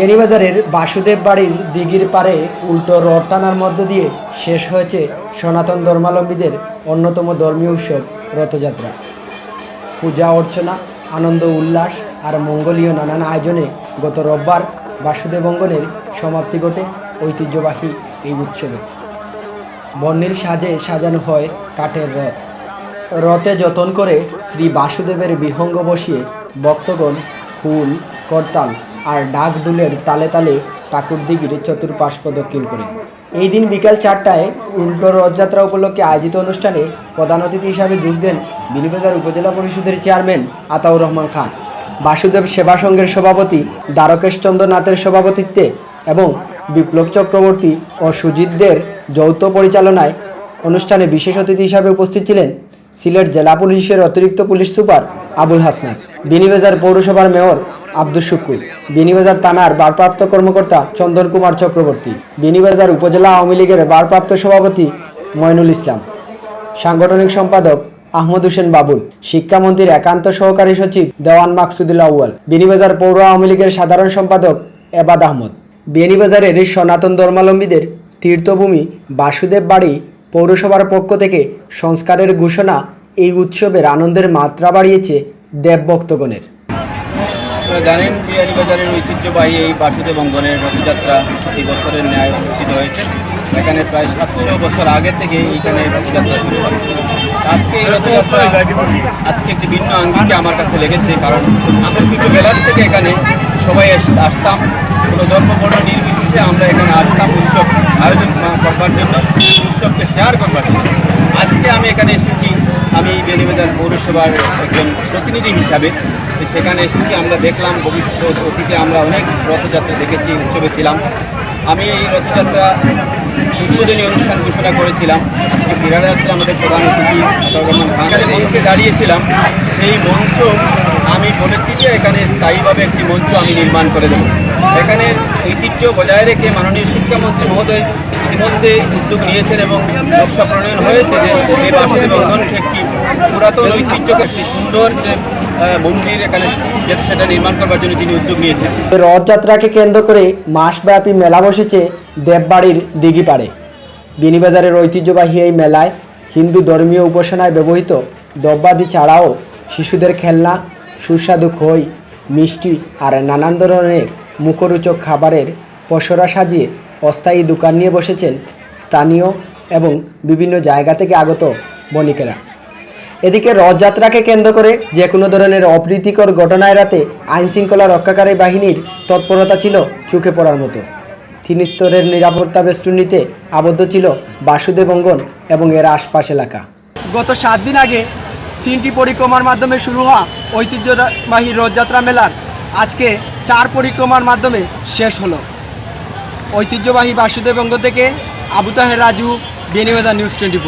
বেনিবাজারের বাসুদেব বাড়ির দিঘির পারে উল্টো রথ টানার মধ্য দিয়ে শেষ হয়েছে সনাতন ধর্মাবলম্বীদের অন্যতম ধর্মীয় উৎসব, রথযাত্রা। পূজা অর্চনা, আনন্দ উল্লাস আর মঙ্গলীয় নানান আয়োজনে গত রোববার বাসুদেব অঙ্গনের সমাপ্তি ঘটে ঐতিহ্যবাহী এই উৎসবে। বর্ণিল সাজে সাজানো হয় কাঠের রথ। রথে যতন করে শ্রী বাসুদেবের বিহঙ্গ বসিয়ে ভক্তগণ ফুল, করতাল আর ডাক ডুলের তালে তালে ঠাকুর দিঘির চতুর্পাশ প্রদক্ষিণ করেন এই দিন বিকাল চারটায় উল্টো রথযাত্রা উপলক্ষে আয়োজিত অনুষ্ঠানে প্রধান অতিথি হিসাবে যোগ দেন বিনিবাজার উপজেলা পরিষদের চেয়ারম্যান আতাউর রহমান খান। বাসুদেব সেবা সংঘের সভাপতি দ্বারকেশ চন্দ্র নাথের সভাপতিত্বে এবং বিপ্লব চক্রবর্তী ও সুজিতদের যৌথ পরিচালনায় অনুষ্ঠানে বিশেষ অতিথি হিসাবে উপস্থিত ছিলেন সিলেট জেলা পুলিশের অতিরিক্ত পুলিশ সুপার আবুল হাসনান বিনিবাজার পৌরসভার মেয়র আব্দুল শুকুর বিনিবাজার থানার ভারপ্রাপ্ত কর্মকর্তা চন্দন কুমার চক্রবর্তী, বিনিবাজার উপজেলা আওয়ামী লীগের ভারপ্রাপ্ত সভাপতি ময়নুল ইসলাম, সাংগঠনিক সম্পাদক আহমদ হোসেন বাবুল, শিক্ষামন্ত্রীর একান্ত সহকারী সচিব দেওয়ান মাকসুদুল্লাহ আউয়াল, বিনিবাজার পৌর আওয়ামী লীগের সাধারণ সম্পাদক এবাদ আহমদ। বিয়ানীবাজারের সনাতন ধর্মাবলম্বীদের তীর্থভূমি বাসুদেব বাড়ি পৌরসভার পক্ষ থেকে সংস্কারের ঘোষণা এই উৎসবের আনন্দের মাত্রা বাড়িয়েছে দেবভক্তগণের আপনারা জানেন বিহারীবাজারের ঐতিহ্যবাহী এই বাসুদেব অঙ্গনের রথযাত্রা প্রতি বছরের ন্যায় অনুষ্ঠিত হয়েছে। এখানে প্রায় সাতশো বছর আগে থেকে এইখানে রথযাত্রা শুরু হয়। আজকে এই রথযাত্রা আজকে একটি ভিন্ন আঙ্গিকে আমার কাছে লেগেছে, কারণ আমরা ছোটোবেলার থেকে এখানে সবাই আস- আসতাম। কোনো ধর্ম বর্ণ নির্বিশেষে আমরা এখানে আসতাম উৎসব আয়োজন করবার জন্য, উৎসবকে শেয়ার করবার জন্য। আজকে আমি এখানে এসেছি। আমি বেনিবাজার পৌরসভার একজন প্রতিনিধি হিসাবে। সেখানে এসেছি, আমরা দেখলাম ভবিষ্যৎ অতীতে আমরা অনেক রথযাত্রা দেখেছি, উৎসবে ছিলাম। আমি এই রথযাত্রা উদ্বোধনী অনুষ্ঠান ঘোষণা করেছিলাম। আজকে বিরাটযাত্রা আমাদের প্রধান অতিথি আতাউর খান মঞ্চে দাঁড়িয়েছিলাম। সেই মঞ্চ আমি বলেছি যে এখানে স্থায়ীভাবে একটি মঞ্চ আমি নির্মাণ করে দেবো। এখানে ঐতিহ্য বজায় রেখে মাননীয় শিক্ষামন্ত্রী মহোদয় ইতিমধ্যে উদ্যোগ নিয়েছেন এবং নকশা প্রণয়ন হয়েছে যে এই বাসুদেব অঙ্গনকে একটি পুরাতন ঐতিহ্যকে একটি সুন্দর যে মন্দির এখানে সেটা নির্মাণ করবার জন্য তিনি উদ্যোগ নিয়েছেন। রথযাত্রাকে কেন্দ্র করে মাসব্যাপী মেলা বসেছে দেববাড়ির দিঘিপাড়ে। বিনিবাজারের ঐতিহ্যবাহী এই মেলায় হিন্দু ধর্মীয় উপাসনায় ব্যবহৃত দ্রব্যাদি ছাড়াও শিশুদের খেলনা, সুস্বাদু খই, মিষ্টি আর নানান ধরনের মুখরোচক খাবারের পসরা সাজিয়ে অস্থায়ী দোকান নিয়ে বসেছেন স্থানীয় এবং বিভিন্ন জায়গা থেকে আগত বণিকেরা। এদিকে রথযাত্রাকে কেন্দ্র করে যে কোনো ধরনের অপ্রীতিকর ঘটনা এড়াতে আইনশৃঙ্খলা রক্ষাকারী বাহিনীর তৎপরতা ছিল চোখে পড়ার মতো। তিন স্তরের নিরাপত্তা বেষ্টনীতে আবদ্ধ ছিল বাসুদেব অঙ্গন এবং এর আশপাশ এলাকা। গত সাত দিন আগে তিনটি পরিক্রমার মাধ্যমে শুরু হওয়া ঐতিহ্যবাহী রথযাত্রা মেলার আজকে চার পরিক্রমার মাধ্যমে শেষ হলো। ঐতিহ্যবাহী বাসুদেব অঙ্গ থেকে আবু তাহের রাজু বেনিবাজার নিউজ টোয়েন্টি